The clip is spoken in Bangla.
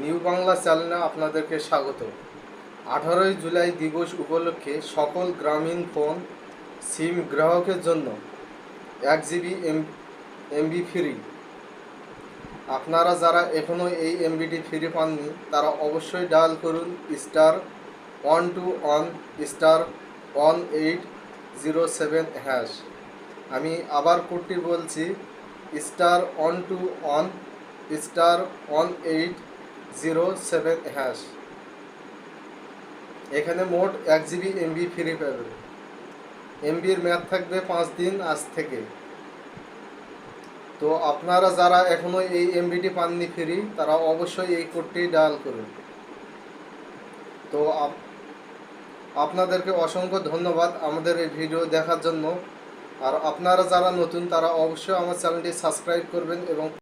নিউ বাংলা চ্যানেলে আপনাদেরকে স্বাগত। আঠারোই জুলাই দিবস উপলক্ষে সকল গ্রামীণ ফোন সিম গ্রাহকের জন্য এক জিবি এম, এমবি ফ্রি। আপনারা যারা এখনও এই এমবিটি ফ্রি পাননি, তারা অবশ্যই ডায়াল করুন star one two one, star one eight zero seven hash. আমি আবার কোডটি বলছি, star one two one, star one eight zero seven hash এখানে মোট এক জিবি এমবি ফ্রি পাবেন। এমবির মেয়াদ থাকবে পাঁচ দিন আজ থেকে। তো আপনারা যারা এখনও এই এমবিটি পাননি ফ্রি, তারা অবশ্যই এই কোডটি ডায়াল করুন। তো আপ- আপনাদেরকে অসংখ্য ধন্যবাদ আমাদের এই ভিডিও দেখার জন্য। আর আপনারা যারা নতুন, তারা অবশ্যই আমার চ্যানেলটি সাবস্ক্রাইব করবেন এবং